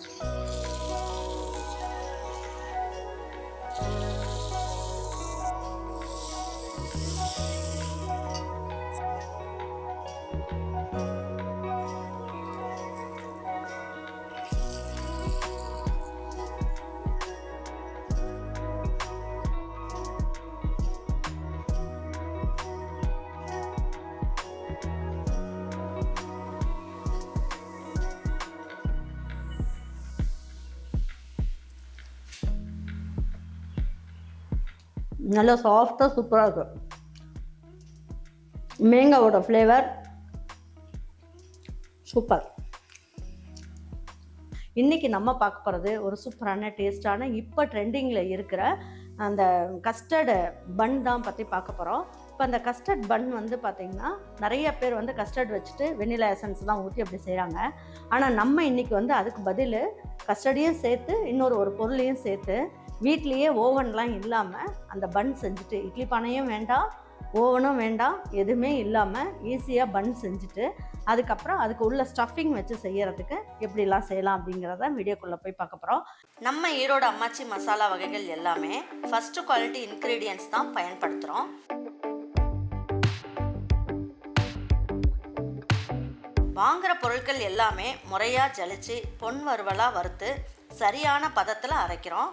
了。நல்லா சாஃப்டாக சூப்பராக இருக்கும். மேங்காவோட ஃப்ளேவர் சூப்பர் இன்றைக்கி நம்ம பார்க்க போகிறது ஒரு சூப்பரான டேஸ்டான இப்போ ட்ரெண்டிங்கில் இருக்கிற அந்த கஸ்டர்டு பன் தான் பற்றி பார்க்க போகிறோம் இப்போ அந்த கஸ்டர்ட் பன் வந்து பார்த்திங்கன்னா நிறைய பேர் வந்து கஸ்டர்ட் வச்சுட்டு வெண்ணிலா எசன்ஸ் தான் ஊற்றி அப்படி செய்கிறாங்க ஆனால் நம்ம இன்றைக்கி வந்து அதுக்கு பதில் கஸ்டர்டையும் சேர்த்து இன்னொரு ஒரு பொருளையும் சேர்த்து வீட்லேயே ஓவன்லாம் இல்லாமல் அந்த பன் செஞ்சுட்டு இட்லி பானையும் வேண்டாம் ஓவனும் வேண்டாம் எதுவுமே இல்லாமல் ஈஸியாக பன் செஞ்சுட்டு அதுக்கப்புறம் அதுக்கு உள்ள ஸ்டஃபிங் வச்சு செய்யறதுக்கு எப்படிலாம் செய்யலாம் அப்படிங்கிறத வீடியோக்குள்ளே போய் பார்க்க போகிறோம் நம்ம ஈரோடு அம்மாச்சி மசாலா வகைகள் எல்லாமே ஃபஸ்ட்டு குவாலிட்டி இன்க்ரீடியன்ஸ் தான் பயன்படுத்துகிறோம் வாங்குகிற பொருட்கள் எல்லாமே முறையாக ஜலிச்சு பொன் வறுவலாக வறுத்து சரியான பதத்தில் அரைக்கிறோம்.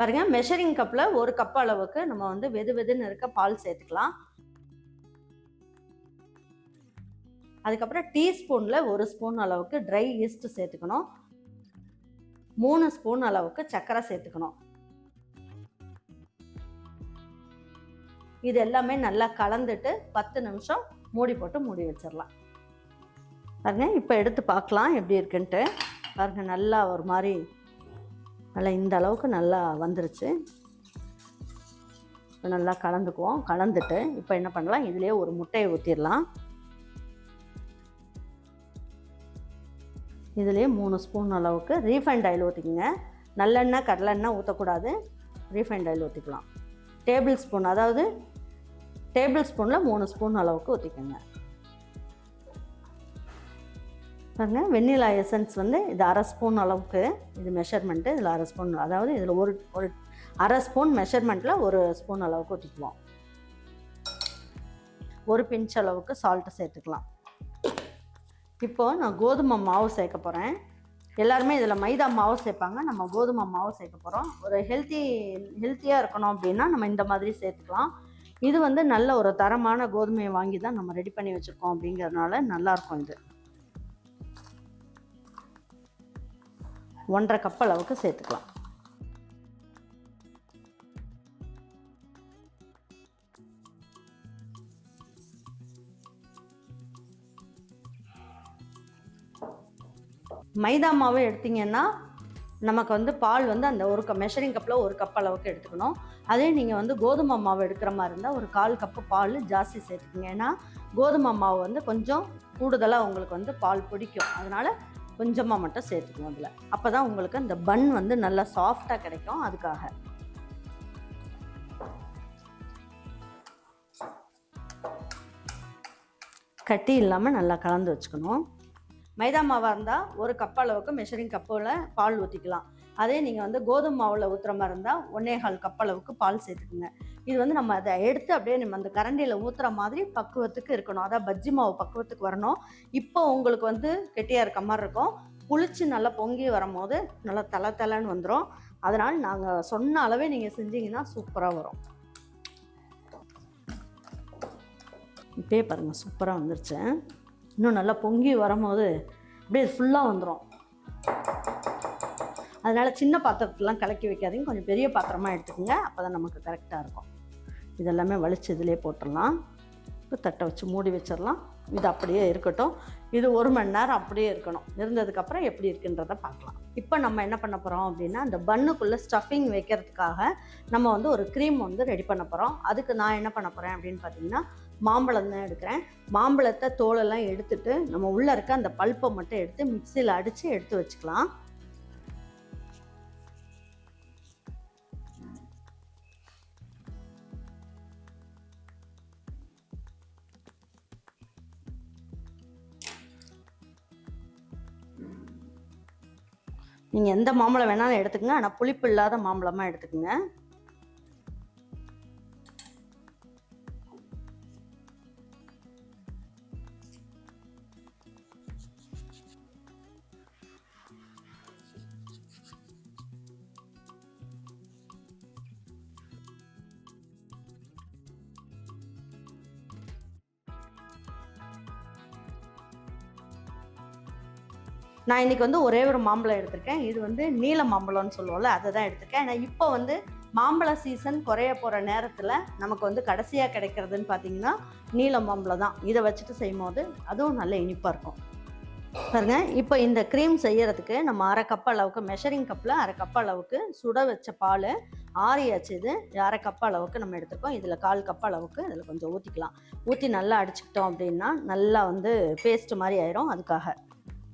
பாருங்க மெஷரிங் கப்பில் ஒரு கப் அளவுக்கு நம்ம வந்து வெது வெதுன்னு இருக்க பால் சேர்த்துக்கலாம். அதுக்கப்புறம் டீஸ்பூனில் ஒரு ஸ்பூன் அளவுக்கு ட்ரை ஈஸ்ட் சேர்த்துக்கணும். மூணு ஸ்பூன் அளவுக்கு சர்க்கரை சேர்த்துக்கணும். இது எல்லாமே நல்லா கலந்துட்டு பத்து நிமிஷம் மூடி போட்டு மூடி வச்சிடலாம் பாருங்க இப்போ எடுத்து பார்க்கலாம் எப்படி இருக்குன்ட்டு. பாருங்கள் நல்லா ஒரு மாதிரி நல்லா இந்த அளவுக்கு நல்லா வந்துருச்சு. இப்போ நல்லா கலந்துக்குவோம். கலந்துட்டு இப்போ என்ன பண்ணலாம்? இதுலேயே ஒரு முட்டையை ஊற்றிடலாம் இதுலேயே மூணு ஸ்பூன் அளவுக்கு ரீஃபைண்ட் ஆயில் ஊற்றிக்கோங்க நல்லெண்ணெய் கடலெண்ணெய் ஊற்றக்கூடாது ரீஃபைண்ட் ஆயில் ஊற்றிக்கலாம் டேபிள் ஸ்பூன் அதாவது டேபிள் ஸ்பூனில் மூணு ஸ்பூன் அளவுக்கு ஊற்றிக்கோங்க பாருங்க வெண்ணிலா எசன்ஸ் வந்து இது அரை ஸ்பூன் அளவுக்கு இது மெஷர்மெண்ட்டு இதில் அரை ஸ்பூன் அதாவது இதில் ஒரு ஒரு அரை ஸ்பூன் மெஷர்மெண்ட்டில் ஒரு ஸ்பூன் அளவுக்கு ஊற்றிக்குவோம் ஒரு பிஞ்ச் அளவுக்கு சால்ட்டு சேர்த்துக்கலாம். இப்போது நான் கோதுமை மாவு சேர்க்க போகிறேன் எல்லாருமே இதில் மைதா மாவு சேர்ப்பாங்க. நம்ம கோதுமை மாவு சேர்க்க போகிறோம் ஒரு ஹெல்த்தி ஹெல்த்தியாக இருக்கணும் அப்படின்னா நம்ம இந்த மாதிரி சேர்த்துக்கலாம். இது வந்து நல்ல ஒரு தரமான கோதுமையை வாங்கி தான் நம்ம ரெடி பண்ணி வச்சுருக்கோம் அப்படிங்கிறதுனால நல்லாயிருக்கும் இது. ஒன்றரை கப் அளவுக்கு சேர்த்துக்கலாம். மைதா மாவு எடுத்தீங்கன்னா நமக்கு வந்து பால் வந்து அந்த ஒரு க மெஷரிங் கப்பில் ஒரு கப் அளவுக்கு எடுத்துக்கணும். அதே நீங்கள் வந்து கோதுமை மாவு எடுக்கிற மாதிரி இருந்தால் ஒரு கால் கப்பு பால் ஜாஸ்தி சேர்த்துக்கோங்க. ஏன்னா கோதுமை மாவு வந்து கொஞ்சம் கூடுதலாக உங்களுக்கு வந்து பால் பிடிக்கும். அதனால் கொஞ்சமாக மட்டும் சேர்த்துக்கணும் அதில். அப்போ தான் உங்களுக்கு அந்த பன் வந்து நல்லா சாஃப்டாக கிடைக்கும் அதுக்காக. கட்டி இல்லாமல் நல்லா கலந்து வச்சுக்கணும். மைதா மாவாக இருந்தால் ஒரு கப் அளவுக்கு மெஷரிங் கப்பில் பால் ஊற்றிக்கலாம் அதே நீங்கள் வந்து கோதுமை மாவில் ஊற்றுற மாதிரி இருந்தால் ஒன்னே கால் கப் அளவுக்கு பால் சேர்த்துக்குங்க. இது வந்து நம்ம அதை எடுத்து அப்படியே நம்ம அந்த கரண்டியில் ஊற்றுற மாதிரி பக்குவத்துக்கு இருக்கணும். அதான் பஜ்ஜி மாவு பக்குவத்துக்கு வரணும். இப்போ உங்களுக்கு வந்து கெட்டியாக இருக்க மாதிரி இருக்கும். குளிச்சு நல்லா பொங்கி வரும்போது நல்லா தலை தலைன்னு வந்துடும் அதனால் நாங்கள் சொன்ன அளவே நீங்கள் செஞ்சீங்கன்னா சூப்பராக வரும். இப்பயே பாருங்கள் சூப்பராக வந்துருச்சு. இன்னும் நல்லா பொங்கி வரும்போது அப்படியே ஃபுல்லாக வந்துடும் அதனால் சின்ன பாத்திரத்துலாம் கலக்கி வைக்காதீங்க. கொஞ்சம் பெரிய பாத்திரமாக எடுத்துக்கோங்க. அப்போ தான் நமக்கு கரெக்டாக இருக்கும். இதெல்லாமே வலிச்சு இதிலே போட்டுடலாம். இப்போ தட்டை வச்சு மூடி வச்சிடலாம். இது அப்படியே இருக்கட்டும். இது ஒரு மணி நேரம் அப்படியே இருக்கணும். இருந்ததுக்கப்புறம் எப்படி இருக்குன்றத பார்க்கலாம். இப்போ நம்ம என்ன பண்ண போகிறோம் அப்படின்னா அந்த பன்னுக்குள்ளே ஸ்டஃபிங் வைக்கிறதுக்காக நம்ம வந்து ஒரு க்ரீம் வந்து ரெடி பண்ண போகிறோம் அதுக்கு நான் என்ன பண்ண போகிறேன் அப்படின்னு பார்த்தீங்கன்னா மாம்பழம் தான் எடுக்கிறேன். மாம்பழத்தை தோலெல்லாம் எடுத்துட்டு நம்ம உள்ளே இருக்க அந்த பல்ப்பை மட்டும் எடுத்து மிக்சியில் அடித்து எடுத்து வச்சுக்கலாம். நீங்கள் எந்த மாம்பழம் வேணாலும் எடுத்துக்கங்க. ஆனால் புளிப்பு இல்லாத மாம்பழமாக எடுத்துக்கோங்க. நான் இன்னைக்கு வந்து ஒரே ஒரு மாம்பழம் எடுத்திருக்கேன். இது வந்து நீல மாம்பழம்னு சொல்லுவோம்ல அதை தான் எடுத்திருக்கேன். ஏன்னா இப்போ வந்து மாம்பழ சீசன் குறைய போகிற நேரத்தில் நமக்கு வந்து கடைசியாக கிடைக்கிறதுன்னு பார்த்தீங்கன்னா நீல மாம்பழம் தான். இதை வச்சுட்டு செய்யும் போது அதுவும் நல்ல இனிப்பாக இருக்கும். பாருங்க இப்போ இந்த க்ரீம் செய்யறதுக்கு நம்ம அரை கப் அளவுக்கு மெஷரிங் கப்பில் அரை கப் அளவுக்கு சுட வச்ச பால் ஆறியாச்சு இது. அரை கப் அளவுக்கு நம்ம எடுத்துருக்கோம். இதில் கால் கப் அளவுக்கு இதில் கொஞ்சம் ஊற்றிக்கலாம் ஊற்றி நல்லா அடிச்சுக்கிட்டோம் அப்படின்னா நல்லா வந்து பேஸ்ட் மாதிரி ஆயிரும். அதுக்காக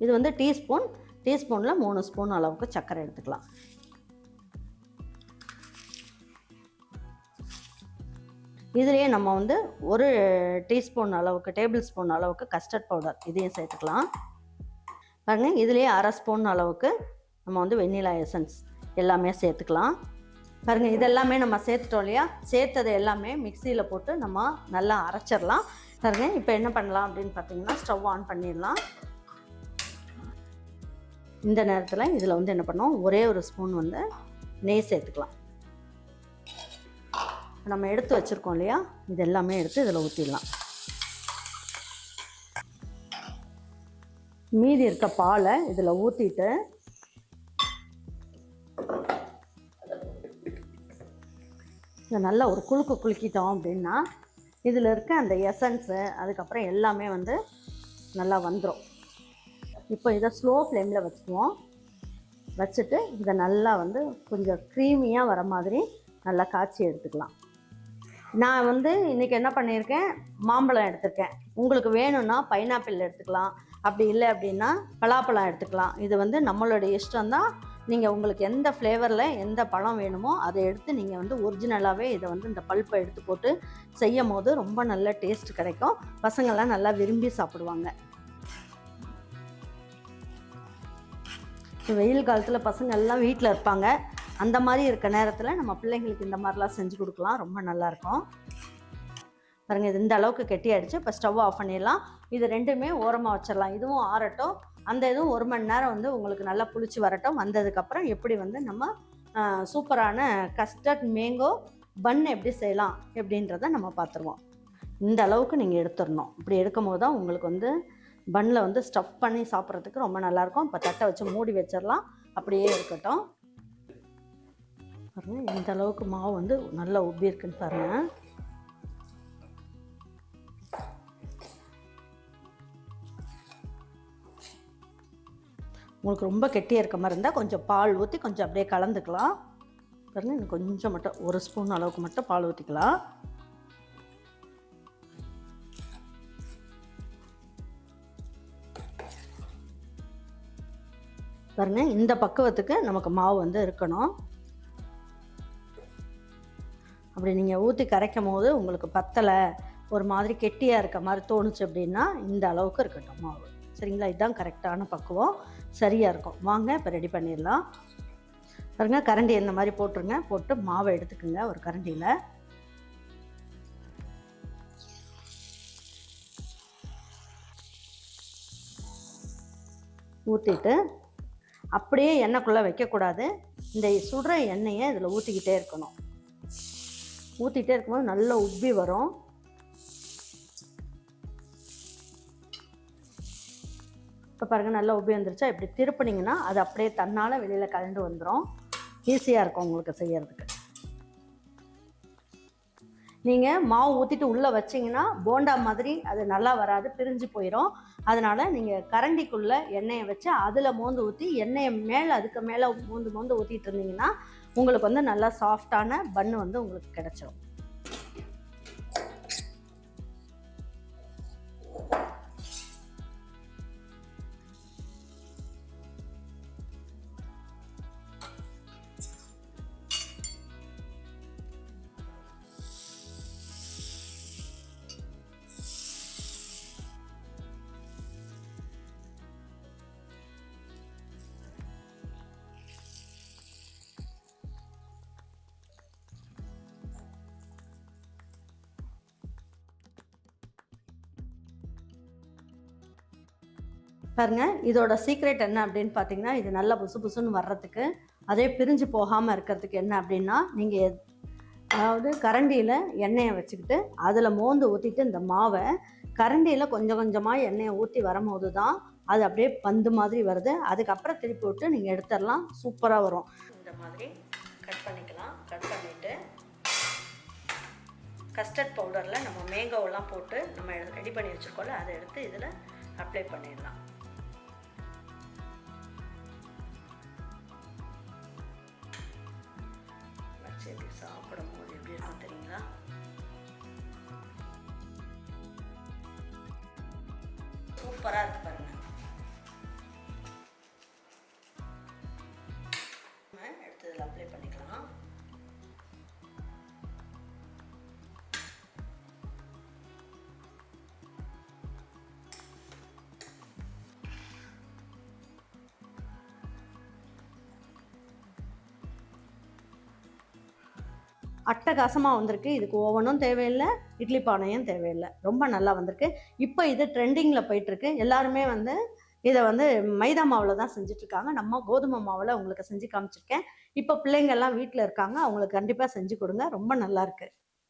இது வந்து டீஸ்பூன் டீஸ்பூனில் மூணு ஸ்பூன் அளவுக்கு சர்க்கரை எடுத்துக்கலாம். இதுலேயே நம்ம வந்து ஒரு டீஸ்பூன் அளவுக்கு டேபிள் ஸ்பூன் அளவுக்கு கஸ்டர்ட் பவுடர் இதையும் சேர்த்துக்கலாம். பாருங்கள் இதுலேயே அரை ஸ்பூன் அளவுக்கு நம்ம வந்து வெண்ணிலா எசன்ஸ் எல்லாமே சேர்த்துக்கலாம். பாருங்கள் இதெல்லாமே நம்ம சேர்த்துட்டோம் இல்லையா? சேர்த்தது எல்லாமே மிக்சியில் போட்டு நம்ம நல்லா அரைச்சிடலாம். பாருங்கள் இப்போ என்ன பண்ணலாம் அப்படின்னு பார்த்தீங்கன்னா ஸ்டவ் ஆன் பண்ணிடலாம். இந்த நேரத்தில் இதில் வந்து என்ன பண்ணோம் ஒரே ஒரு ஸ்பூன் வந்து நெய் சேர்த்துக்கலாம். நம்ம எடுத்து வச்சுருக்கோம் இல்லையா? இது எல்லாமே எடுத்து இதில் ஊற்றிடலாம் மீதி இருக்க பாலை இதில் ஊற்றிட்டு இதை நல்லா ஒரு குழுக்கு குலுக்கிட்டோம் அப்படின்னா இதில் இருக்க அந்த எசன்ஸு அதுக்கப்புறம் எல்லாமே வந்து நல்லா வந்துடும் இப்போ இதை ஸ்லோ ஃப்ளேமில் வச்சுக்குவோம். வச்சுட்டு இதை நல்லா வந்து கொஞ்சம் க்ரீமியாக வர மாதிரி நல்லா காய்ச்சி எடுத்துக்கலாம். நான் வந்து இன்றைக்கி என்ன பண்ணியிருக்கேன்? மாம்பழம் எடுத்திருக்கேன். உங்களுக்கு வேணும்னா பைனாப்பிள் எடுத்துக்கலாம். அப்படி இல்லை அப்படின்னா பலாப்பழம் எடுத்துக்கலாம். இது வந்து நம்மளுடைய இஷ்டம்தான் நீங்கள் உங்களுக்கு எந்த ஃப்ளேவரில் எந்த பழம் வேணுமோ அதை எடுத்து நீங்கள் வந்து ஒரிஜினலாகவே இதை வந்து இந்த பல்ப்பை எடுத்து போட்டு செய்யும் போது ரொம்ப நல்ல டேஸ்ட் கிடைக்கும். பசங்கள்லாம் நல்லா விரும்பி சாப்பிடுவாங்க. வெயில் காலத்தில் பசங்க எல்லாம் வீட்டில் இருப்பாங்க. அந்த மாதிரி இருக்க நேரத்தில் நம்ம பிள்ளைங்களுக்கு இந்த மாதிரிலாம் செஞ்சு கொடுக்கலாம். ரொம்ப நல்லாயிருக்கும் பாருங்கள் இது இந்த அளவுக்கு கெட்டி ஆயிடுச்சு. இப்போ ஸ்டவ் ஆஃப் பண்ணிடலாம். இது ரெண்டுமே ஓரமாக வச்சிடலாம். இதுவும் ஆறட்டும். அந்த இதுவும் ஒரு மணி நேரம் வந்து உங்களுக்கு நல்லா புளிச்சு வரட்டும். வந்ததுக்கப்புறம் எப்படி வந்து நம்ம சூப்பரான கஸ்டர்ட் மேங்கோ பன் எப்படி செய்யலாம்? எப்படின்றத நம்ம பார்த்துருவோம். இந்த அளவுக்கு நீங்கள் எடுத்துடணும். இப்படி எடுக்கும் போது தான் உங்களுக்கு வந்து பன்னில் வந்து ஸ்டஃப் பண்ணி சாப்பிட்றதுக்கு ரொம்ப நல்லாயிருக்கும். இப்போ தட்டை வச்சு மூடி வச்சிடலாம். அப்படியே இருக்கட்டும். பாருங்கள் இந்த அளவுக்கு மாவு வந்து நல்லா உப்பி இருக்குன்னு பாருங்கள் உங்களுக்கு ரொம்ப கெட்டியாக இருக்க மாதிரி இருந்தால் கொஞ்சம் பால் ஊற்றி கொஞ்சம் அப்படியே கலந்துக்கலாம். பாருங்க இன்னும் கொஞ்சம் மட்டும் ஒரு ஸ்பூன் அளவுக்கு மட்டும் பால் ஊற்றிக்கலாம் பாருங்க இந்த பக்குவத்துக்கு நமக்கு மாவு வந்து இருக்கணும். அப்படி நீங்கள் ஊற்றி கரைக்கும் போது உங்களுக்கு பத்தலை ஒரு மாதிரி கெட்டியாக இருக்க மாதிரி தோணுச்சு அப்படின்னா இந்த அளவுக்கு இருக்கட்டும் மாவு. சரிங்களா? இதுதான் கரெக்டான பக்குவம். சரியாக இருக்கும். வாங்க இப்போ ரெடி பண்ணிடலாம். பாருங்கள் கரண்டி இந்த மாதிரி போட்டுருங்க. போட்டு மாவை எடுத்துக்கோங்க ஒரு கரண்டியில். ஊற்றிட்டு அப்படியே எண்ணெய்க்குள்ளே வைக்கக்கூடாது. இந்த சுடுற எண்ணெயை இதில் ஊற்றிக்கிட்டே இருக்கணும். ஊற்றிக்கிட்டே இருக்கும்போது நல்லா உப்பி வரும். இப்போ பாருங்கள் நல்லா உப்பி வந்துருச்சா? இப்படி திருப்பினீங்கன்னா அது அப்படியே தன்னால் வெளியில் கலந்து வந்துடும் ஈஸியாக இருக்கும் உங்களுக்கு செய்யறதுக்கு. நீங்கள் மாவு ஊற்றிட்டு உள்ளே வச்சிங்கன்னா போண்டா மாதிரி அது நல்லா வராது பிரிஞ்சு போயிடும் அதனால் நீங்கள் கரண்டிக்குள்ளே எண்ணெயை வச்சு அதில் மோந்து ஊற்றி எண்ணெயை மேலே அதுக்கு மேலே மோந்து மோந்து ஊற்றிட்டு இருந்தீங்கன்னா உங்களுக்கு வந்து நல்லா சாஃப்டான பன்னு வந்து உங்களுக்கு கிடச்சிரும். பாருங்கள் இதோட சீக்ரெட் என்ன அப்படின்னு பார்த்தீங்கன்னா இது நல்லா புசு புசுன்னு வர்றதுக்கு அதே பிரிஞ்சு போகாமல் இருக்கிறதுக்கு என்ன அப்படின்னா நீங்கள் அதாவது கரண்டியில் எண்ணெயை வச்சுக்கிட்டு அதில் மோந்து ஊற்றிட்டு இந்த மாவை கரண்டியில் கொஞ்சம் கொஞ்சமாக எண்ணெயை ஊற்றி வரும்போது தான் அது அப்படியே பந்து மாதிரி வருது. அதுக்கப்புறம் திருப்பி விட்டு நீங்கள் எடுத்துடலாம். சூப்பராக வரும். இந்த மாதிரி கட் பண்ணிக்கலாம். கட் பண்ணிவிட்டு கஸ்டர்ட் பவுடரில் நம்ம மேங்கோவெல்லாம் போட்டு நம்ம ரெடி பண்ணி வச்சுருக்கோம்ல அதை எடுத்து இதில் அப்ளை பண்ணிடலாம். சூப்பராக அட்டகாசமாக வந்திருக்கு. இதுக்கு ஓவனும் தேவையில்லை இட்லி பானையும் தேவையில்லை. ரொம்ப நல்லா வந்திருக்கு. இப்போ இது ட்ரெண்டிங்கில் போயிட்டுருக்கு. எல்லாருமே வந்து இதை வந்து மைதா மாவில் தான் செஞ்சுட்ருக்காங்க. நம்ம கோதுமை மாவில் உங்களுக்கு செஞ்சு காமிச்சிருக்கேன். இப்போ பிள்ளைங்கள்லாம் வீட்டில் இருக்காங்க. அவங்களுக்கு கண்டிப்பாக செஞ்சு கொடுங்க. ரொம்ப நல்லாயிருக்கு